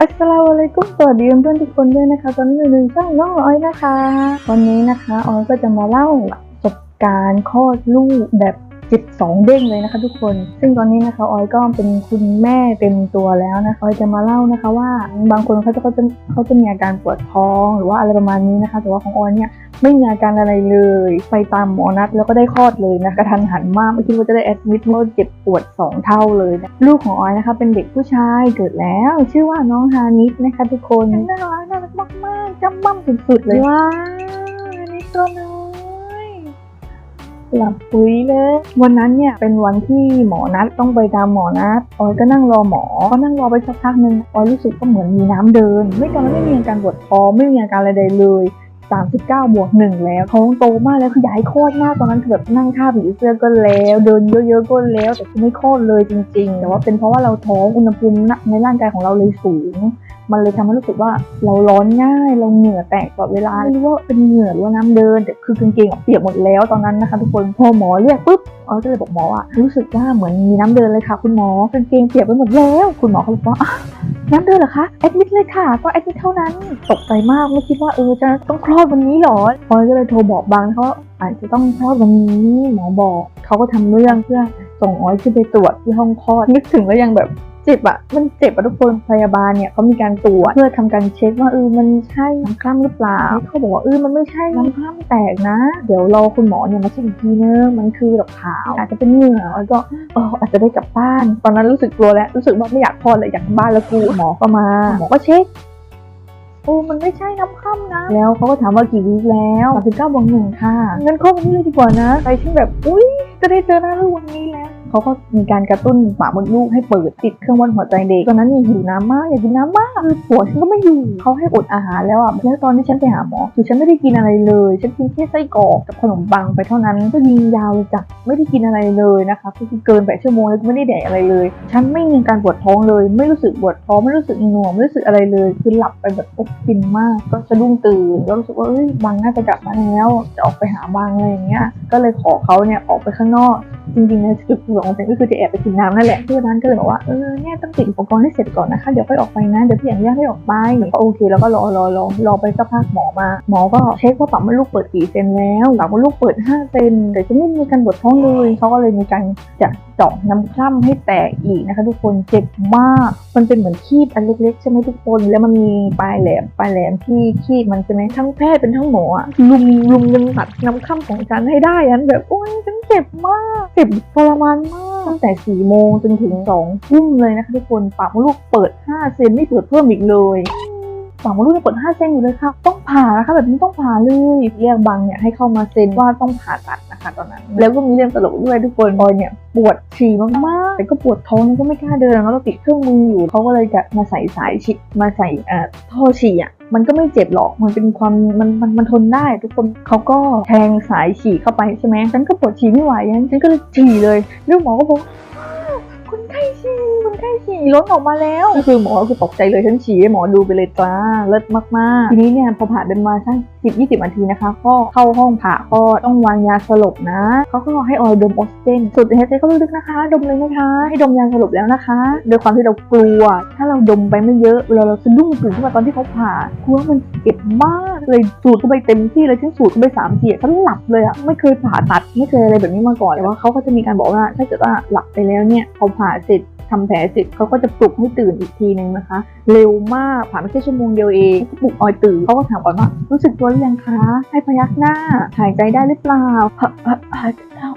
อัสลามุอะลัยกุมสวัสดีเพื่อนทุกคนด้วยนะคะ ตอนนี้อยู่ในช่องน้องออยนะคะ วันนี้นะคะออยก็จะมาเล่าประสบการณ์คลอดลูกแบบ จิตสองเด้งเลยนะคะ ทุกคน ซึ่งตอนนี้นะคะออยก็เป็นคุณแม่เต็มตัวแล้วนะคะออยจะมาเล่านะคะ ว่าบางคนเขาจะเขาจะเขาจะมีอาการปวดท้อง หรือว่าอะไรประมาณนี้นะคะ แต่ว่าของออยเนี่ยไม่มีอาการอะไรเลย ไปตามหมอนัดแล้วก็ได้คลอดเลยนะกระทันหันมากไม่คิดว่าจะได้แอดมิดเพราะว่าเจ็บปวดสองเท่าเลยนะลูกของออยนะคะ เป็นเด็กผู้ชายเกิดแล้ว ชื่อว่าน้องฮานิสนะคะ ทุกคนน่ารักน่ารักมากๆจำมั่มสุดๆเลยว้าวฮานิสตัวน้อย หลับปุ๋ยเลยวันนั้นเนี่ยเป็นวันที่หมอนัดต้องไปตามหมอนัดออยก็นั่งรอหมอ ก็นั่งรอไปสักพักหนึ่งออยรู้สึกก็เหมือนมีน้ำเดิน ไม่ตอนนั้นไม่มีอาการปวดคอไม่มีอาการอะไรใดเลย 39 บวกหนึ่งแล้วท้องโตมากแล้วคืออยากให้คลอดมากตอนนั้นคือแบบนั่งท่าผีเสื้อก็แล้ว เดินเยอะๆก็แล้ว แต่คือไม่คลอดเลยจริง ๆ แต่ว่าเป็นเพราะว่าเราท้องอุณหภูมิในร่างกายของเราเลยสูง มันเลยทำให้รู้สึกว่าเราร้อนง่าย เราเหงื่อแตกตลอดเวลาไม่รู้ว่าเป็นเหงื่อหรือว่าน้ำเดิน แต่คือกางเกงเปียกหมดแล้วตอนนั้นนะคะทุกคนพอหมอเรียกปุ๊บออยก็เลยบอกหมอว่ารู้สึกว่าเหมือนมีน้ำเดินเลยค่ะ คุณหมอกางเกงเปียกไปหมดแล้ว คุณหมอเขาบอกว่า งั้น้วยเหรอคะ แอดมิดเลยค่ะ ก็แอดมิดเท่านั้น ตกใจมากไม่คิดว่าเออจะต้องคลอดวันนี้หรอออยก็เลยโทรบอกบางเขาว่าอาจจะต้องคลอดวันนี้หมอบอกเขาก็ทำเรื่องเพื่อส่งออยขึ้นไปตรวจที่ห้องคลอดนึกถึงแล้วยังแบบ เจ็บอะมันเจ็บอะทุกคนพยาบาลเนี่ยเขามีการตรวจเพื่อทำการเช็คว่าเออมันใช่น้ำคร่ำหรือเปล่าเขาบอกว่าเออมันไม่ใช่น้ำคร่ำแตกนะ เดี๋ยวรอคุณหมอเนี่ยมาเช็คอีกทีนึงมันคือดอกขาวอาจจะเป็นเหงื่อแล้วก็เอออาจจะได้กลับบ้าน ตอนนั้นรู้สึกกลัวแล้วรู้สึกว่าไม่อยากคลอดเลยอยากกลับบ้านแล้วกูหมอก็มาหมอก็เช็คโอ้มันไม่ใช่น้ำค่ำนะ แล้วเขาก็ถามว่ากี่วีคแล้ว39บวกหนึ่งค่ะงั้นคลอดวันนี้เลยดีกว่านะ ไปฉันแบบ อุ้ยจะได้เจอหน้าลูกวันนี้แล้ว เขาก็มีการกระตุ้นปากมดลูกให้เปิดติดเครื่องวัดหัวใจเด็กตอนนั้นเนี่ยหิวน้ำมากอยากกินน้ำมากคือผัวฉันก็ไม่อยู่เขาให้อดอาหารแล้วอะแล้วตอนที่ฉันไปหาหมอคือฉันไม่ได้กินอะไรเลย ฉันกินแค่ไส้กรอกกับขนมปังไปเท่านั้นก็ยิงยาวเลยจ้ะไม่ได้กินอะไรเลยนะคะก็คือเกินแปดชั่วโมงแล้วไม่ได้แดกอะไรเลย ฉันไม่มีการปวดท้องเลย ไม่รู้สึกปวดท้องไม่รู้สึกหน่วงไม่รู้สึกอะไรเลย คือหลับไปแบบอ๊ฟินมาก ก็สะดุ้งตื่นก็รู้สึกว่าเอ้ยบางน่าจะกลับมาแล้วจะออกไปหาบางอะไรอย่างเงี้ยก็เลยขอเขาเนี่ยออกไปข้างนอก จริงๆในจุดประสงค์ของเซนก็คือจะแอบไปกินน้ำนั่นแหละที่ร้านก็เลยบอกว่าเออเนี่ยต้องติดอุปกรณ์ให้เสร็จก่อนนะคะเดี๋ยวค่อยออกไปนะเดี๋ยวพี่อนุญาตให้ออกไปก็โอเค แล้วก็รอรอรอรอไปสักพักหมอมา หมอก็เช็คว่าปากมดลูกเปิดกี่เซนแล้วปากมดลูกเปิด5เซนแต่จะไม่มีการปวดท้องเลยเขาก็เลยมีการจะ เจาะน้ำคร่ำให้แตกอีกนะคะ ทุกคนเจ็บมาก มันเป็นเหมือนคีบอันเล็กๆใช่ไหมทุกคน แล้วมันมีปลายแหลมปลายแหลมที่คีบมันใช่ไหมทั้งแพทย์เป็นทั้งหมอลุมลุมกันตัดน้ำคร่ำของฉันให้ได้อันแบบโอ๊ยฉันเจ็บมากเจ็บทรมานมากตั้งแต่4ี่โมงจนถึง2องทุ่มเลยนะคะทุกคนปากลูกเปิด5เซนไม่เปิดเพิ่มอีกเลย ปากมดลูกยังปิด5เซนอยู่เลยค่ะ ต้องผ่านะคะแบบนี้ต้องผ่าเลยเรียกบังเนี่ยให้เข้ามาเซ็นว่าต้องผ่าตัดนะคะตอนนั้น แล้วก็มีเรื่องตลกด้วยทุกคนออยเนี่ยปวดฉี่มากๆแต่ก็ปวดท้องก็ไม่กล้าเดินแล้วเราติดเครื่องมืออยู่เขาก็เลยจะมาใส่สายฉีดมาใส่เอ่อท่อฉี่อะมันก็ไม่เจ็บหรอก มันเป็นความมันมันมันทนได้ ทุกคนเขาก็แทงสายฉี่เข้าไปใช่ไหมฉันก็ปวดฉี่ไม่ไหวยันฉันก็เลยฉี่เลยแล้วหมอก็บอกอ้าวคนไข้ฉี่ คนไข้ฉี่ล้นออกมาแล้ว ก็คือหมอคือตกใจเลยฉันฉี่ให้หมอดูไปเลยจ้าเลิศมากๆ ทีนี้เนี่ยพอผ่านเป็นมาสักสิบยี่สิบนาทีนะคะ ก็เข้าห้องผ่าก็ต้องวางยาสลบนะเขาก็ให้ออยดมออกซิเจนสูดหายเขาลึกๆนะคะ ดมเลยนะคะ ให้ดมยาสลบแล้วนะคะโดยความที่เรากลัว ถ้าเราดมไปไม่เยอะเวลาเราสะดุ้งตื่นขึ้นมาตอนที่เขาผ่ากลัวมันเจ็บมากเลยสูดเข้าไปเต็มที่เลยฉันสูดเข้าไปสามเสี่ฉันหลับเลยอะไม่เคยผ่าตัดไม่เคยอะไรแบบนี้มาก่อนแต่ว่าเขาก็จะมีการบอกว่าถ้าเกิดว่าหลับไปแล้วเนี่ยพอผ่าเสร็จ ทำแผลเสร็จเขาก็จะปลุกให้ตื่นอีกทีนึงนะคะ เร็วมากผ่านไม่แค่ชั่วโมงเดียวเองปลุกออยตื่นเขาก็ถามออยว่ารู้สึกตัวหรือยังคะ ให้พยักหน้า หายใจได้หรือเปล่า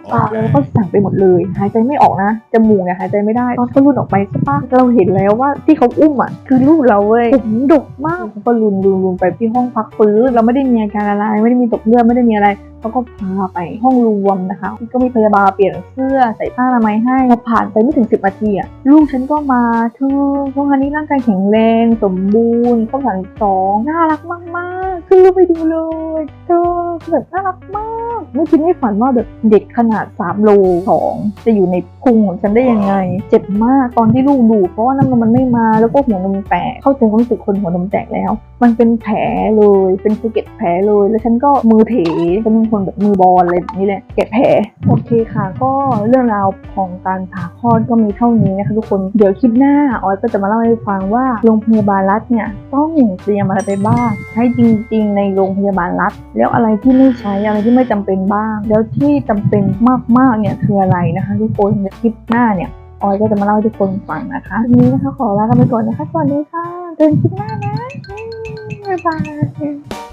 หะหะหายใจได้หรือเปล่าแล้วก็สั่งไปหมดเลย หายใจไม่ออกนะจมูกเนี่ยหายใจไม่ได้ตอนเขาลุนออกไปใช่ปะเราเห็นแล้วว่าที่เขาอุ้มอะคือลูกเราเว้ยผมดกมากเขาก็ลุนลุนลุนไปที่ห้องพักฟื้นเราไม่ได้มีอาการอะไรไม่ได้มีตกเลือดไม่ได้มีอะไรเขาก็พาไปห้องรวมนะคะก็มีพยาบาลเปลี่ยนเสื้อใส่ผ้าอนามัยให้พอผ่านไปไม่ถึง 10นาทีอะลูกฉันก็มาเธอช่วงนี้ร่างกายแข็งแรง สมบูรณ์เข้าสันสองน่ารักมากๆ ขึ้นรูปไปดูเลยเธอคือแบบน่ารักมาก ไม่คิดไม่ฝันว่าแบบเด็กขนาด3โล2จะอยู่ในพุงของฉันได้ยังไง เจ็บมากตอนที่ลูกดูดเพราะว่าน้ำนมมันไม่มาแล้วก็หัวนมแตกเข้าใจความรู้สึกคนหัวนมแตกแล้ว มันเป็นแผลเลยเป็นสะเก็ดแผลเลย แล้วฉันก็มือเถฉันเป็นคนแบบมือบอลอะไรแบบนี้เลยแกะแผลโอเคค่ะ ก็เรื่องราวของการผ่าคลอดก็มีเท่านี้นะคะทุกคนเดี๋ยวคลิปหน้าออยก็จะมาเล่าให้ฟังว่าโรงพยาบาลรัฐเนี่ยต้องเตรียมอะไรไปบ้าง ใช้จริง ๆ ในโรงพยาบาลรัฐ แล้วอะไรที่ไม่ใช้อะไรที่ไม่จำเป็นบ้าง แล้วที่จำเป็นมากๆเนี่ยคืออะไรนะคะทุกคนในคลิปหน้าเนี่ยออยก็จะมาเล่าให้ทุกคนฟังนะคะทีนี้นะคะขอลากันไปก่อนนะคะสวัสดีค่ะเจอกันคลิปหน้านะบ๊ายบาย